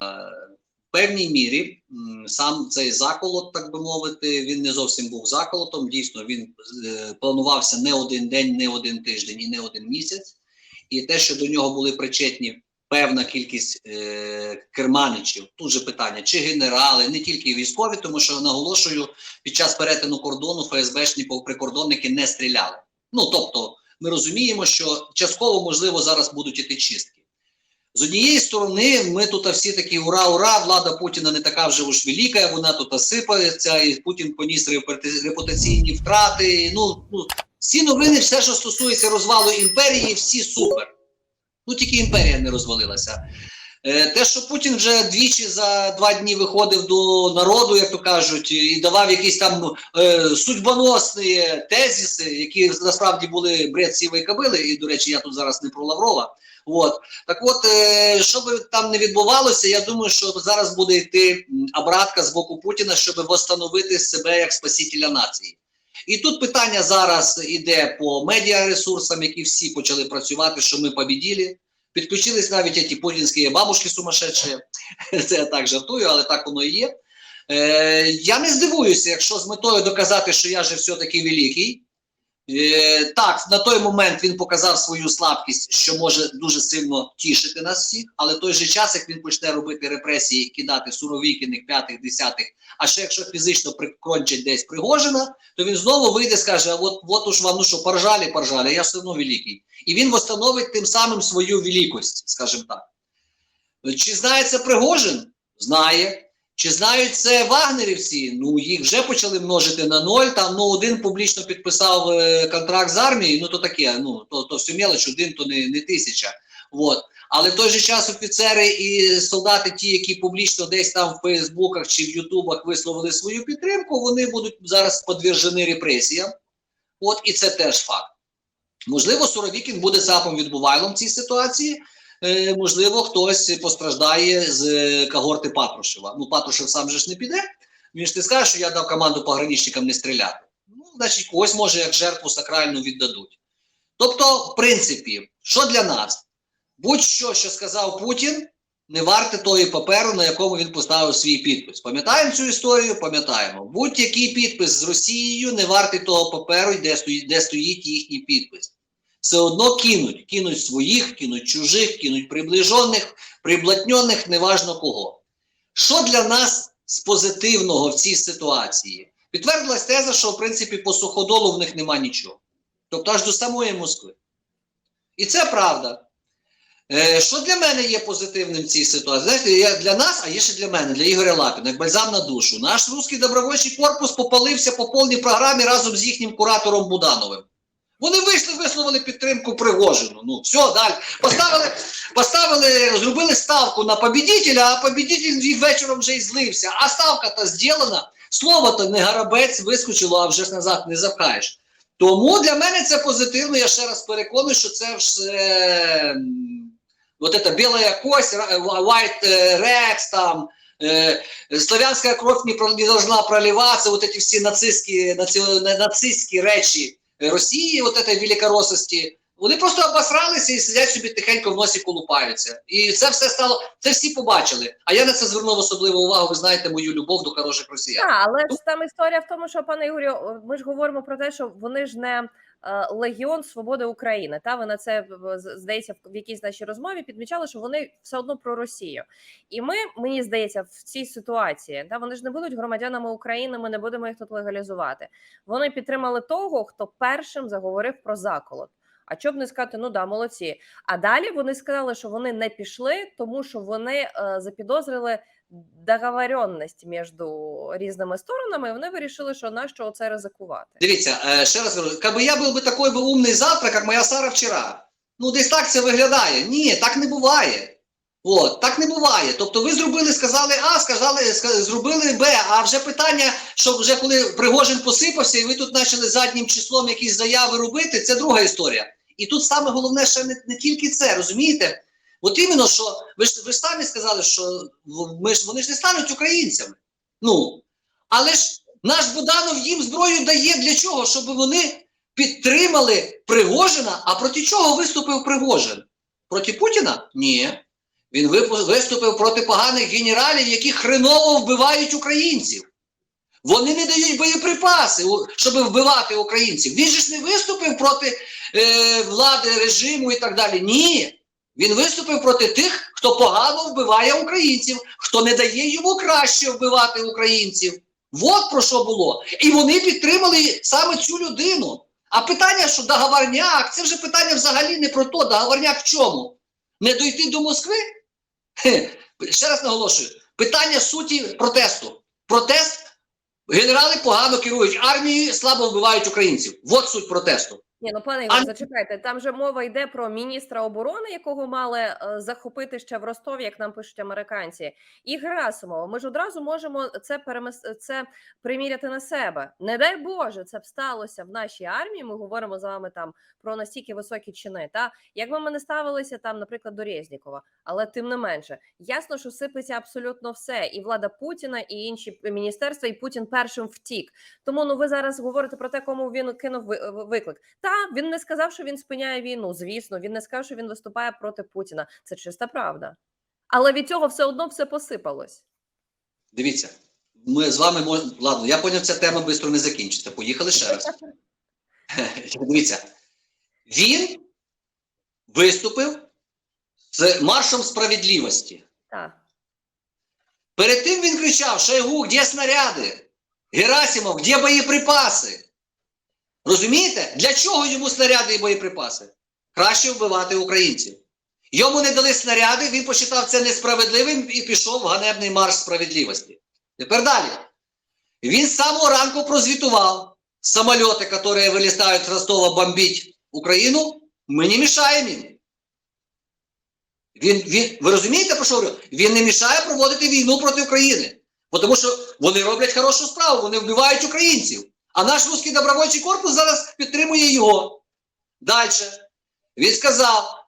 В певній мірі сам цей заколот, так би мовити, він не зовсім був заколотом. Дійсно, він е, планувався не один день, не один тиждень і не один місяць. І те, що до нього були причетні певна кількість е, керманичів, тут же питання, чи генерали, не тільки військові, тому що наголошую, під час перетину кордону ФСБшні прикордонники не стріляли. Ну тобто, ми розуміємо, що частково можливо зараз будуть іти чистки. З однієї сторони, ми тут всі такі ура, ура, влада Путіна не така вже уж велика, вона тут осипається, і Путін поніс репута- репутаційні втрати. Ну, ну, всі новини, все, що стосується розвалу імперії, всі супер. Ну тільки імперія не розвалилася. Е, те, що Путін вже двічі за два дні виходив до народу, як то кажуть, і давав якісь там е, судьбоносні тезиси, які насправді були бред сівої кабили, і, до речі, я тут зараз не про Лаврова. От. Так от, е, що би там не відбувалося, я думаю, що зараз буде йти обратка з боку Путіна, щоб восстановити себе як спасителя нації. І тут питання зараз іде по медіаресурсам, які всі почали працювати, що ми побіділи. Підключились навіть ті путінські бабушки сумасшедші. Це я так жартую, але так воно і є. Е, я не здивуюся, якщо з метою доказати, що я же все-таки великий. Е, так, на той момент він показав свою слабкість, що може дуже сильно тішити нас всіх, але в той же час, як він почне робити репресії, кидати суровікіних, п'ятих, десятих, а ще якщо фізично прикончить десь Пригожина, то він знову вийде і скаже: от, от уж вам ну що, поржали, поржали, я все одно великий. І він восстановить тим самим свою великость, скажімо так. Чи знає це Пригожин? Знає. Чи знають це вагнерівці? Ну їх вже почали множити на ноль. Там ну один публічно підписав е, контракт з армією. Ну то таке. Ну то, то все мелоч, один то не, не тисяча. От. Але в той же час офіцери і солдати, ті, які публічно десь там в Фейсбуках чи в Ютубах висловили свою підтримку, вони будуть зараз подвержені репресіям. От і це теж факт. Можливо, Суровікін буде цапом відбувайлом в цій ситуації. Е, можливо, хтось постраждає з е, когорти Патрушева. Ну, Патрушев сам же ж не піде. Він ж не скаже, що я дав команду пограничникам не стріляти. Ну, значить, когось може як жертву сакральну віддадуть. Тобто, в принципі, що для нас? Будь-що, що сказав Путін, не варте тої паперу, на якому він поставив свій підпис. Пам'ятаємо цю історію? Пам'ятаємо. Будь-який підпис з Росією не вартий того паперу, де стоїть, де стоїть їхній підпис все одно кинуть. Кинуть своїх, кинуть чужих, кинуть приближених, приблатньоних, неважно кого. Що для нас з позитивного в цій ситуації? Підтвердилась теза, що в принципі по суходолу в них нема нічого. Тобто аж до самої Москви. І це правда. Е, що для мене є позитивним в цій ситуації? Знаєте, я, для нас, а є ще для мене, для Ігоря Лапіна, як бальзам на душу. Наш русський добровольчий корпус попалився по повній програмі разом з їхнім куратором Будановим. Вони вийшли, висловили підтримку Пригожину. Ну, все, далі. Поставили, поставили, зробили ставку на побідітеля, а побідітель їх вечором вже і злився. А ставка-то зроблена. Слово-то не гарабець вискочило, а вже ж назад не запхаєш. Тому для мене це позитивно. Я ще раз переконую, що це все м, вот это белая кость, ра- white э, rex, там, э, славянская кровь не, про- не должна проливаться, вот эти всі нацистські, наці, на- нацистські речі Росії, от этой великоросості, вони просто обосралися і сидять собі тихенько в носі колупаються. І це все стало, це всі побачили. А я на це звернув особливу увагу. Ви знаєте мою любов до хороших росіян. Так, але ж там історія в тому, що пане Ігорю, ми ж говоримо про те, що вони ж не Легіон Свободи України. Та ви на це здається в якійсь нашій розмові підмічали, що вони все одно про Росію. І ми, мені здається, в цій ситуації та вони ж не будуть громадянами України. Ми не будемо їх тут легалізувати. Вони підтримали того, хто першим заговорив про заколот. А що б не сказати, ну да, молодці. А далі вони сказали, що вони не пішли, тому що вони е, запідозрили договоренність між різними сторонами. Вони вирішили, що нащо оце ризикувати. Дивіться, е, ще раз кажу, якби я був би такий би умний завтра, як моя Сара вчора. Ну, десь так це виглядає. Ні, так не буває. От, так не буває. Тобто ви зробили, сказали А, сказали, ска- зробили Б. А вже питання, що вже коли Пригожин посипався, і ви тут почали заднім числом якісь заяви робити, це друга історія. І тут саме головне ще не, не тільки це, розумієте? От іменно, що ви ж ви ж самі сказали, що ми ж вони ж не стануть українцями. Ну, але ж наш Буданов їм зброю дає для чого? Щоб вони підтримали Пригожина. А проти чого виступив Пригожин? Проти Путіна? Ні. Він виступив проти поганих генералів, які хреново вбивають українців. Вони не дають боєприпаси, щоб вбивати українців. Він же ж не виступив проти е, влади, режиму і так далі. Ні. Він виступив проти тих, хто погано вбиває українців, хто не дає йому краще вбивати українців. От про що було. І вони підтримали саме цю людину. А питання, що договорняк, це вже питання взагалі не про то. Договорняк в чому? Не дойти до Москви? Хе. Ще раз наголошую: питання суті протесту. Протест генерали погано керують армією, слабо вбивають українців. От суть протесту. Ні, ну пане А- зачекайте. Там же мова йде про міністра оборони, якого мали е, захопити ще в Ростові, як нам пишуть американці, і Герасимова. Ми ж одразу можемо це перемес... це приміряти на себе. Не дай Боже, це б сталося в нашій армії. Ми говоримо з вами там про настільки високі чини. Та якби ми не ставилися там, наприклад, до Резнікова, але тим не менше, ясно, що сипеться абсолютно все, і влада Путіна, і інші міністерства, і Путін першим втік. Тому ну ви зараз говорите про те, кому він кинув ви- ви- виклик. Та він не сказав, що він спиняє війну. Звісно, він не сказав, що він виступає проти Путіна. Це чиста правда. Але від цього все одно все посипалось. Дивіться, ми з вами можемо. Ладно, я поняв, ця тема швидко не закінчиться. Поїхали ще раз. Дивіться, він виступив з маршем справедливості. Так. Перед тим він кричав: Шойгу, де снаряди? Герасимов, де боєприпаси? Розумієте? Для чого йому снаряди і боєприпаси? Краще вбивати українців. Йому не дали снаряди, він посчитав це несправедливим і пішов в ганебний марш справедливості. Тепер далі. Він з самого ранку прозвітував самоліти, які вилітають з Ростова бомбить Україну, ми не мішаємо їм. Він, він, ви розумієте, про що говорю? Він не мішає проводити війну проти України. Тому що вони роблять хорошу справу, вони вбивають українців. А наш русський добровольчий корпус зараз підтримує його. Далі. Він сказав: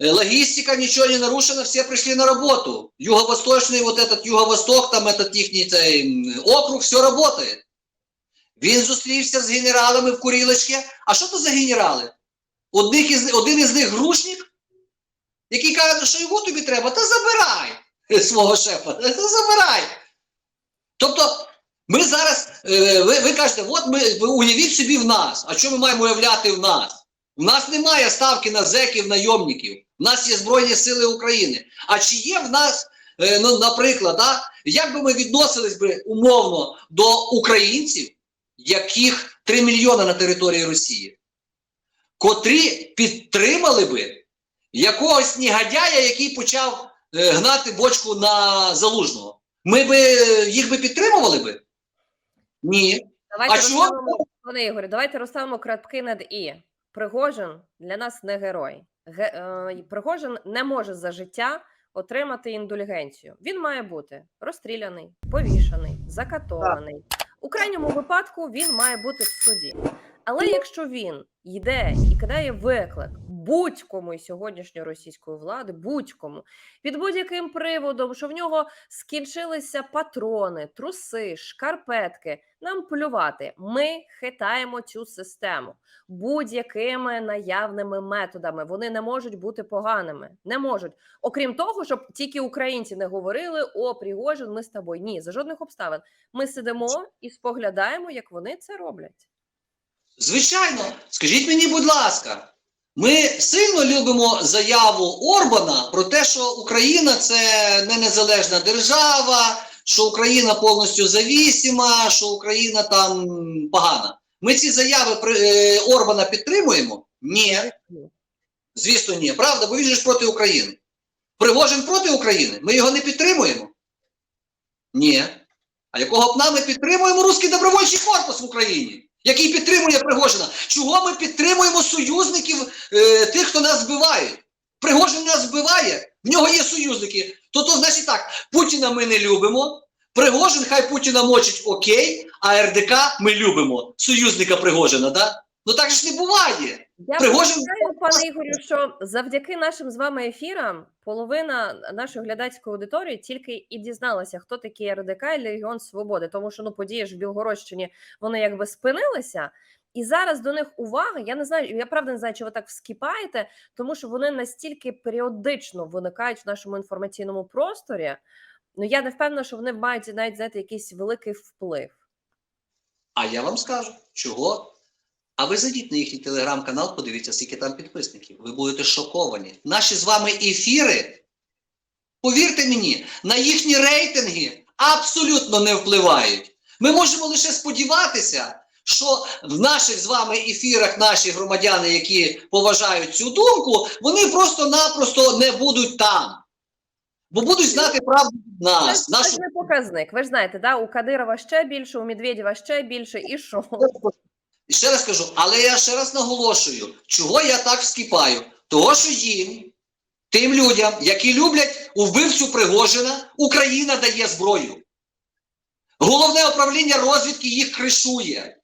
«Э, логістика нічого не нарушена, всі прийшли на роботу. Юго-восточний, вот этот юго-восток, там этот їхній цей м, округ, все працює. Він зустрівся з генералами в Курілочці. А що то за генерали? Одних із, один із них грушник, який каже, що його тобі треба, та забирай свого шефа, та забирай. Тобто, ми зараз, е, ви, ви кажете, от ми уявіть собі в нас. А що ми маємо уявляти в нас? У нас немає ставки на зеків, найомників. У нас є Збройні Сили України. А чи є в нас, е, ну, наприклад, да, як би ми відносились би умовно до українців, яких 3 мільйони на території Росії, котрі підтримали би якогось негодяя, який почав е, гнати бочку на залужного? Ми би їх би підтримували би? Ні. Давайте А чого? пане Ігоре, давайте розставимо крапки над і. Пригожин для нас не герой. Ге, е, Пригожин не може за життя отримати індульгенцію. Він має бути розстріляний, повішаний, закатований. У крайньому випадку він має бути в суді. Але якщо він йде і кидає виклик будь-кому із сьогоднішньої російської влади, будь-кому під будь-яким приводом, що в нього скінчилися патрони, труси, шкарпетки, нам плювати. Ми хитаємо цю систему будь-якими наявними методами. Вони не можуть бути поганими. Не можуть. Окрім того, щоб тільки українці не говорили: о, Пригожин, ми з тобою. Ні, за жодних обставин. Ми сидимо і споглядаємо, як вони це роблять. Звичайно, скажіть мені, будь ласка, ми сильно любимо заяву Орбана про те, що Україна це не незалежна держава, що Україна повністю завісима, що Україна там погана. Ми ці заяви е, Орбана підтримуємо? Ні. Звісно, ні. Правда, бо він же ж проти України. Пригожин проти України. Ми його не підтримуємо? Ні. А якого б ми підтримуємо Руський добровольчий корпус в Україні, який підтримує Пригожина? Чого ми підтримуємо союзників е, тих, хто нас збиває? Пригожин нас збиває, в нього є союзники. То то значить так, Путіна ми не любимо. Пригожин, хай Путіна мочить окей, а РДК ми любимо. Союзника Пригожина, да? Ну так же ж не буває. Я Пригожин- пане Ігорю, що завдяки нашим з вами ефірам половина нашої глядацької аудиторії тільки і дізналася, хто такий РДК і Легіон Свободи, тому що ну події ж в Білгородщині вони якби спинилися. І зараз до них увага. Я не знаю, я правда не знаю, чи ви так вскіпаєте, тому що вони настільки періодично виникають в нашому інформаційному просторі. Ну я не впевнена, що вони мають навіть знаєте, якийсь великий вплив. А я вам скажу, чого. А ви зайдіть на їхній телеграм-канал, подивіться, скільки там підписників. Ви будете шоковані. Наші з вами ефіри, повірте мені, на їхні рейтинги абсолютно не впливають. Ми можемо лише сподіватися, що в наших з вами ефірах наші громадяни, які поважають цю думку, вони просто-напросто не будуть там. Бо будуть знати правду від нас. це ж не показник. Ви ж знаєте, да? у Кадирова ще більше, у Медведєва ще більше, і що? І ще раз кажу, але я ще раз наголошую, чого я так вскіпаю? Того, що їм, тим людям, які люблять у вбивцю Пригожина, Україна дає зброю. Головне управління розвідки їх кришує.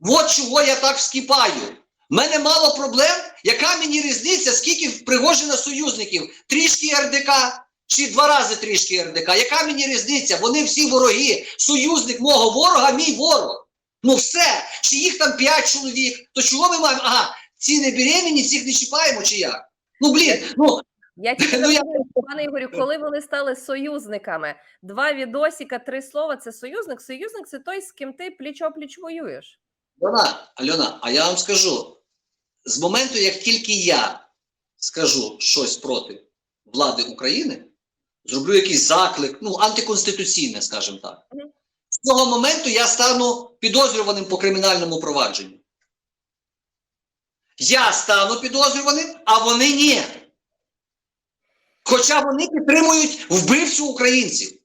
От чого я так вскіпаю. В мене мало проблем. Яка мені різниця, скільки в Пригожина союзників? Трішки РДК чи два рази трішки РДК? Яка мені різниця? Вони всі вороги. Союзник мого ворога, мій ворог. Ну все, чи їх там 5 чоловік, то чого ми маємо? Ага, ці не беременні, цих не чіпаємо, чи як? Ну блін, ну Я тільки Ну, я- пане Ігорю, коли вони стали союзниками? Два відосіка, три слова це союзник. Союзник це той, з ким ти пліч-опліч воюєш. Альона, Альона, а я вам скажу: з моменту, як тільки я скажу щось проти влади України, зроблю якийсь заклик, ну, антиконституційне, скажімо так. З того моменту я стану підозрюваним по кримінальному провадженню. Я стану підозрюваним, а вони ні. Хоча вони підтримують вбивцю українців.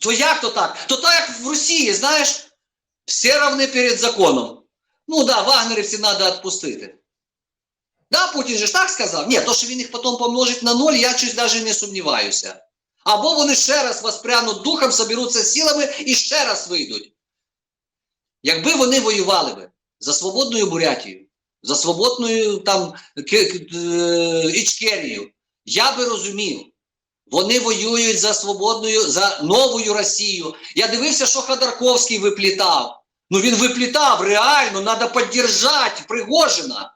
То як то так? То так, як в Росії, знаєш, всі равні перед законом. Ну да, вагнерівців треба відпустити. Да, Путін же ж так сказав? Ні, то, що він їх потім помножить на ноль, я щось навіть не сумніваюся. Або вони ще раз воспрянуть духом, соберуться силами і ще раз вийдуть. Якби вони воювали би за свободною Бурятією, за свободною там е, Ічкерією, я би розумів. Вони воюють за свободною, за новою Росію. Я дивився, що Ходорковський виплітав. Ну він виплітав реально, треба підтримати Пригожина.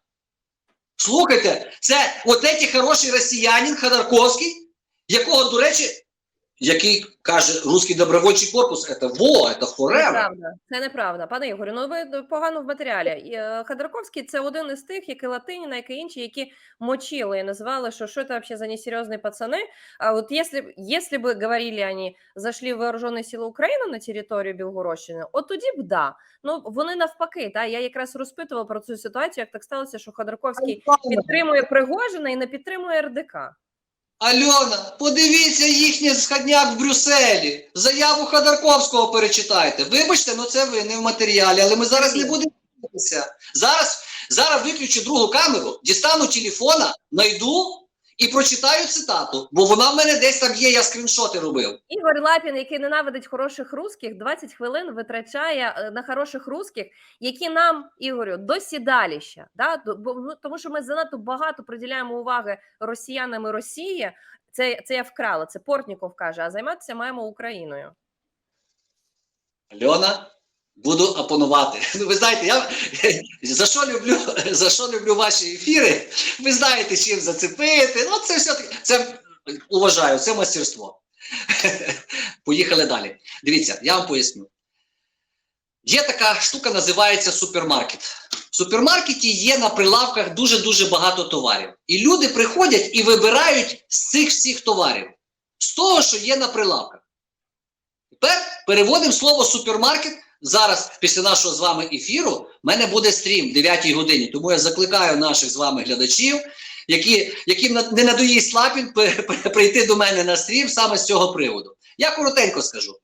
Слухайте, це от еті хороший росіянин Ходорковський, якого, до речі, який каже русський добровольчий корпус, це во, це forever. Неправда, це неправда. Пане Ігорю, ну ви погано в матеріалі. Е, Ходорковський це один із тих, як і Латиніна, як і інші, які мочили і називали, що що це вообще за несерйозні пацани. А от якщо, б- якщо б говорили вони, зайшли в Вооружені Сили України на територію Білгородщини, от тоді б да. Ну вони навпаки, та я якраз розпитувала про цю ситуацію, як так сталося, що Ходорковський підтримує Пригожина і не підтримує РДК. Альона, подивіться їхній сходняк в Брюсселі. Заяву Ходорковського перечитайте. Вибачте, ну це ви не в матеріалі, але ми зараз не будемо дивитися. Зараз, зараз виключу другу камеру, дістану телефона, найду і прочитаю цитату, бо вона в мене десь там є, я скріншоти робив. Ігор Лапін, який ненавидить хороших русських, 20 хвилин витрачає е, на хороших русських, які нам, Ігорю, до сідаліща. Да? Ну, тому що ми занадто багато приділяємо уваги росіянам і Росії. Це, це я вкрала, це Портніков каже, а займатися маємо Україною. Альона, буду опонувати. Ну, ви знаєте, я за що люблю, за що люблю ваші ефіри. Ви знаєте, чим зацепити. Ну, це все таки це уважаю, це мастерство. Поїхали далі. Дивіться, я вам поясню. Є така штука, називається супермаркет. В супермаркеті є на прилавках дуже-дуже багато товарів. І люди приходять і вибирають з цих всіх товарів, з того, що є на прилавках. Тепер переводимо слово супермаркет. Зараз, після нашого з вами ефіру, в мене буде стрім в 9 годині. Тому я закликаю наших з вами глядачів, які, яким не надоїсть лапін, пе- пе- прийти до мене на стрім саме з цього приводу. Я коротенько скажу: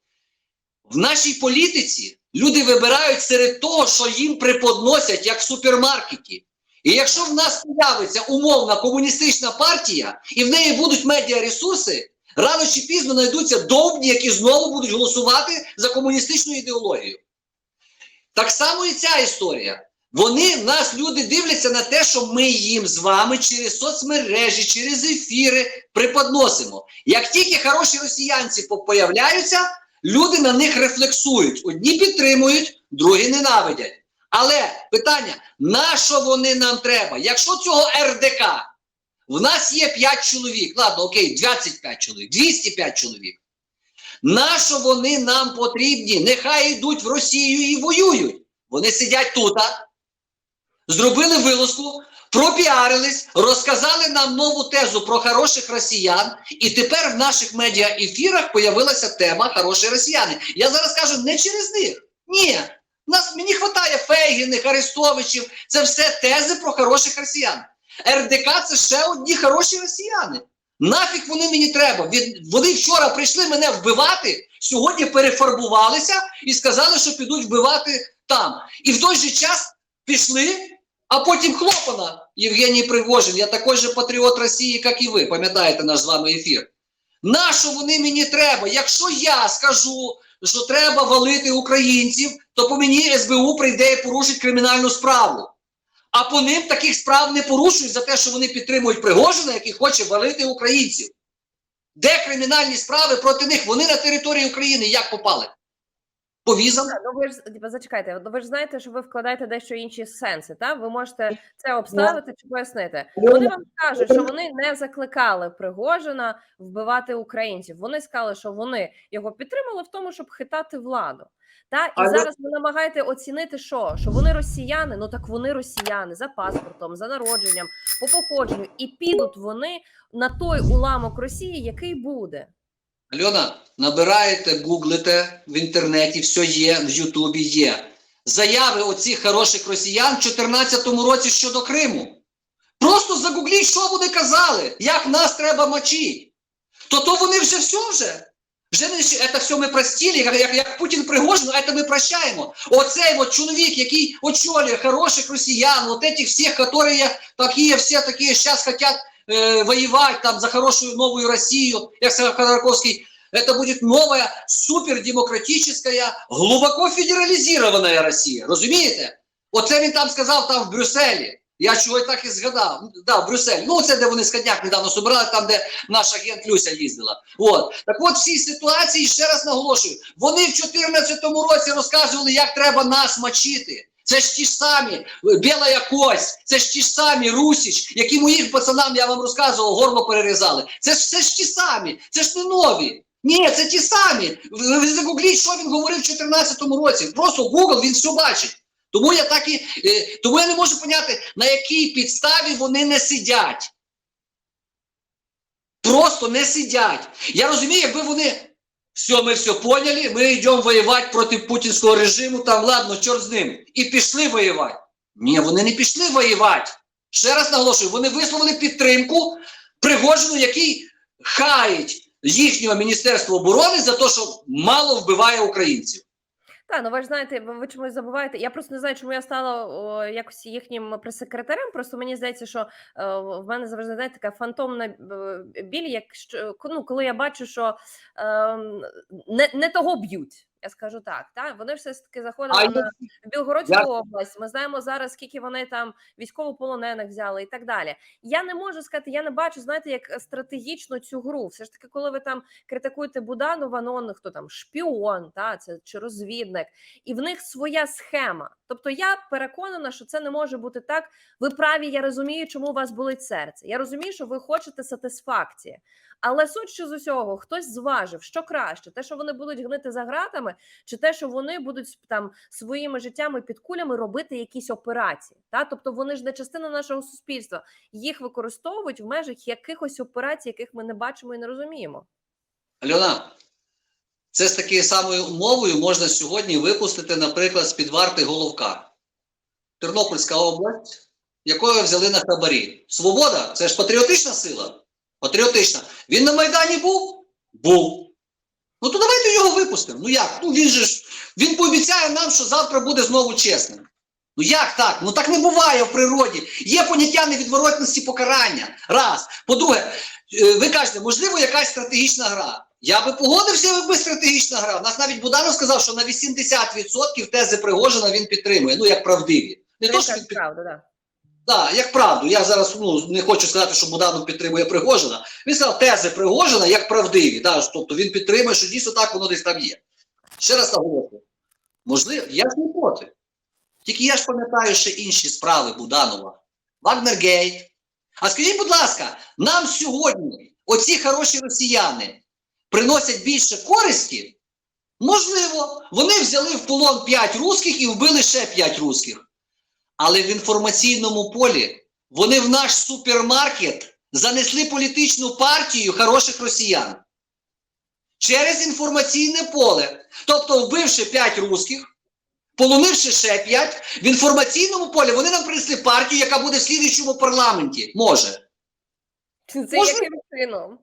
в нашій політиці люди вибирають серед того, що їм преподносять як в супермаркеті. І якщо в нас з'явиться умовна комуністична партія, і в неї будуть медіаресурси, рано чи пізно знайдуться довбні, які знову будуть голосувати за комуністичну ідеологію. Так само і ця історія. Вони нас люди дивляться на те, що ми їм з вами через соцмережі, через ефіри преподносимо. Як тільки хороші росіянці по- появляються, люди на них рефлексують. Одні підтримують, другі ненавидять. Але питання: на що вони нам треба? Якщо цього РДК в нас є 5 чоловік, ладно, окей, 25 чоловік, 205 чоловік. На що вони нам потрібні? Нехай йдуть в Росію і воюють. Вони сидять тут, а? зробили вилазку, пропіарились, розказали нам нову тезу про хороших росіян, і тепер в наших медіаефірах появилася тема хороші росіяни. Я зараз кажу не через них. Ні. Нас мені вистачає Фейгіних, Арестовичів. Це все тези про хороших росіян. РДК це ще одні хороші росіяни. Нафіг вони мені треба? Вони вчора прийшли мене вбивати, сьогодні перефарбувалися і сказали, що підуть вбивати там. І в той же час пішли, а потім хлопана Євгеній Пригожин. Я такий же патріот Росії, як і ви. Пам'ятаєте наш з вами ефір. Нащо вони мені треба? Якщо я скажу, що треба валити українців, то по мені СБУ прийде і порушить кримінальну справу. А по ним таких справ не порушують за те, що вони підтримують Пригожина, який хоче валити українців. Де кримінальні справи проти них? Вони на території України як попали? По візам? Ну ви ж зачекайте, ну ви ж знаєте, що ви вкладаєте дещо інші сенси. Та ви можете це обставити чи пояснити. Вони вам кажуть, що вони не закликали Пригожина вбивати українців. Вони сказали, що вони його підтримали в тому, щоб хитати владу. Та і Але- зараз ви намагаєте оцінити, що що вони росіяни. Ну так вони росіяни за паспортом, за народженням, по походженню, і підуть вони на той уламок Росії, який буде. Альона, набираєте, гуглите в інтернеті, все є, в Ютубі є. Заяви оцих хороших росіян в 2014 році щодо Криму. Просто загугліть, що вони казали, як нас треба мочити. То то вони вже все вже. Вже не це все ми простили, як, як, Путін Пригожин, це ми прощаємо. Оцей от чоловік, який очолює хороших росіян, от этих всіх, які такі, всі такі зараз хотять э, воевать там за хорошую новую Россию, як сказав Ходорковский, это будет новая супердемократическая, глубоко федерализованная Росія. Розумієте? Оце він там сказав там в Брюсселі. Я чого так і згадав. Да, в Брюсселі. Ну, це де вони скотняк недавно собирали, там, де наш агент Люся їздила. От. Так от в цій ситуації, ще раз наголошую, вони в 2014 році розказували, як треба нас мочити. Це ж ті самі Біла Кость, це ж ті самі Русіч, які моїм пацанам, я вам розказував, горло перерізали. Це ж, це ж ті самі, це ж не нові. Ні, це ті самі. Ви загугліть, що він говорив в 2014 році. Просто Google, він все бачить. Тому я так і, е, тому я не можу поняти, на якій підставі вони не сидять. Просто не сидять. Я розумію, якби вони все, ми все поняли, ми йдемо воювати проти путінського режиму, там ладно, чорт з ним. І пішли воювати. Ні, вони не пішли воювати. Ще раз наголошую, вони висловили підтримку Пригожину, який хаїть їхнього Міністерства оборони за те, що мало вбиває українців. Так, ну ви ж знаєте, ви, чомусь забуваєте. Я просто не знаю, чому я стала о, якось їхнім прес-секретарем. Просто мені здається, що о, в мене завжди знаєте, така фантомна е, біль, як що, ну, коли я бачу, що о, не, не того б'ють. Я скажу так, та вони все ж таки заходили А на Білгородську Я- область. Ми знаємо зараз, скільки вони там військовополонених взяли і так далі. Я не можу сказати, я не бачу, знаєте, як стратегічно цю гру. Все ж таки, коли ви там критикуєте Буданова, ну хто там шпіон, та це чи розвідник, і в них своя схема. Тобто я переконана, що це не може бути так. Ви праві, я розумію, чому у вас болить серце. Я розумію, що ви хочете сатисфакції. Але суть що з усього, хтось зважив, що краще, те, що вони будуть гнити за гратами, чи те, що вони будуть там своїми життями під кулями робити якісь операції. Та тобто вони ж не частина нашого суспільства, їх використовують в межах якихось операцій, яких ми не бачимо і не розуміємо. Альона, це з такою самою умовою можна сьогодні випустити, наприклад, з під варти Головка. Тернопільська область, якою взяли на хабарі. Свобода це ж патріотична сила. Патріотична. Він на Майдані був? Був. Ну то давайте його випустимо. Ну як? Ну він же ж він пообіцяє нам, що завтра буде знову чесним. Ну як так? Ну так не буває в природі. Є поняття невідворотності покарання. Раз. По-друге, е, ви кажете, можливо, якась стратегічна гра. Я би погодився, якби стратегічна гра. У нас навіть Буданов сказав, що на 80% тези Пригожина він підтримує, ну як правдиві. Не то, що Це він під... да, як правду. Я зараз ну, не хочу сказати, що Буданов підтримує Пригожина. Він сказав тези Пригожина як правдиві. Да, тобто він підтримує, що дійсно так воно десь там є. Ще раз наголошую. Можливо, я ж не проти. Тільки я ж пам'ятаю ще інші справи Буданова. Вагнергейт. А скажіть, будь ласка, нам сьогодні оці хороші росіяни приносять більше користі? Можливо, вони взяли в полон 5 русських і вбили ще 5 русських. Але в інформаційному полі вони в наш супермаркет занесли політичну партію хороших росіян через інформаційне поле. Тобто, вбивши 5 русських, полонивши ще 5, в інформаційному полі вони нам принесли партію, яка буде в слідуючому парламенті. Може. Це Може- яким чином?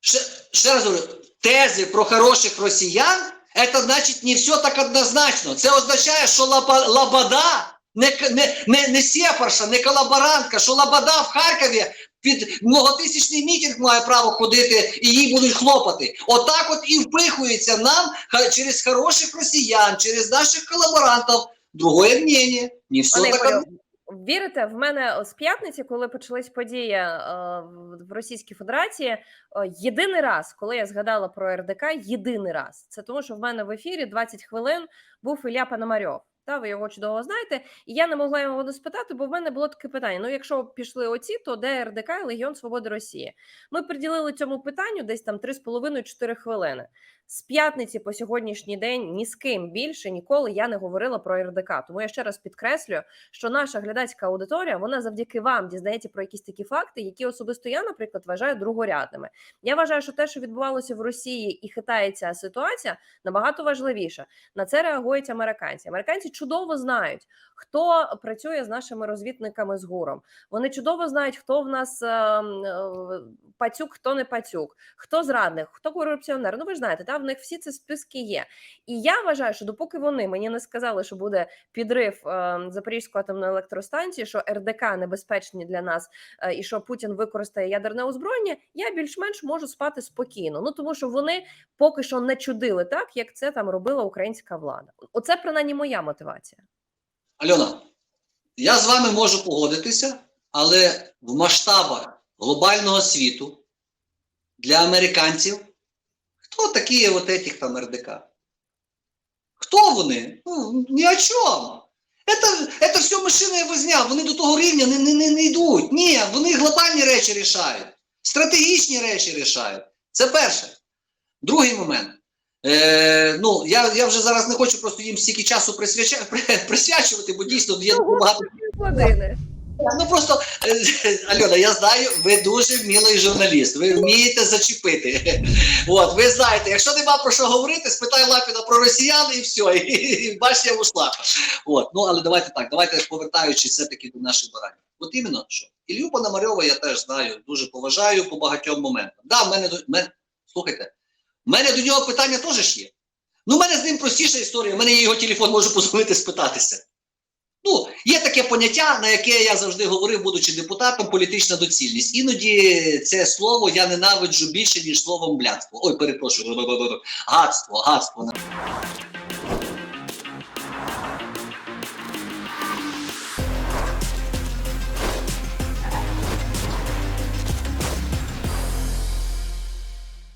Ще, ще раз говорю, тези про хороших росіян, це значить не все так однозначно. Це означає, що лаба, лабада не, не, не, не сепарша, не колаборантка, що лабада в Харкові під многотисячний мітинг має право ходити і їй будуть хлопати. Отак от і впихується нам через хороших росіян, через наших колаборантів. Другое мнение. Не все так Вірите, в мене з п'ятниці, коли почались події е, в- в Російській Федерації, е, єдиний раз, коли я згадала про РДК, єдиний раз. Це тому, що в мене в ефірі 20 хвилин був Ілля Пономарьов. Та ви його чудово знаєте, і я не могла його не спитати, бо в мене було таке питання: ну, якщо пішли оці, то де РДК і Легіон Свободи Росії? Ми приділили цьому питанню десь там 3,5-4 хвилини. З п'ятниці по сьогоднішній день ні з ким більше ніколи я не говорила про РДК. Тому я ще раз підкреслюю, що наша глядацька аудиторія вона завдяки вам дізнається про якісь такі факти, які особисто я, наприклад, вважаю другорядними. Я вважаю, що те, що відбувалося в Росії і хитається ситуація, набагато важливіше. На це реагують американці. Американці чудово знають, хто працює з нашими розвідниками з гуром. Вони чудово знають, хто в нас е, е, пацюк, хто не пацюк, хто зрадник, хто корупціонер. Ну ви ж знаєте, та в них всі ці списки є. І я вважаю, що допоки вони мені не сказали, що буде підрив е, Запорізької атомної електростанції, що РДК небезпечні для нас, е, і що Путін використає ядерне озброєння, я більш-менш можу спати спокійно. Ну тому що вони поки що не чудили так, як це там робила українська влада. Оце принаймні моя мотивація. Альона, я з вами можу погодитися, але в масштабах глобального світу для американців хто такі от этих там РДК? Хто вони? Ну, ні о чому. Это, это все мишина возня, вони до того рівня не, не, не, не йдуть. Ні, вони глобальні речі рішають, стратегічні речі рішають. Це перше. Другий момент. Е, ну, я, я вже зараз не хочу просто їм стільки часу присвяча, присвячувати, бо дійсно є дуже багато Години. Ну просто е, Альона, я знаю, ви дуже вмілий журналіст. Ви вмієте зачепити. От, ви знаєте, якщо нема про що говорити, спитай Лапіна про росіян і все, і, і башня ушла. От, ну але давайте так, давайте повертаючись все-таки до наших баранів. От іменно що Ілью Пономарьова я теж знаю, дуже поважаю по багатьом моментам. Да, в мене до мене, слухайте, в мене до нього питання теж є. Ну, в мене з ним простіша історія. У мене є його телефон, можу позвонити, спитатися. Ну, є таке поняття, на яке я завжди говорив, будучи депутатом, політична доцільність. Іноді це слово я ненавиджу більше, ніж словом блядство. Ой, перепрошую, гадство, гадство.